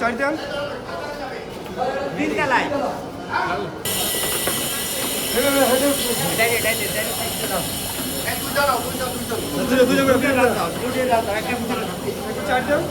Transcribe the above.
চার দেন তিনতলায় দুটো দেন। চার দেন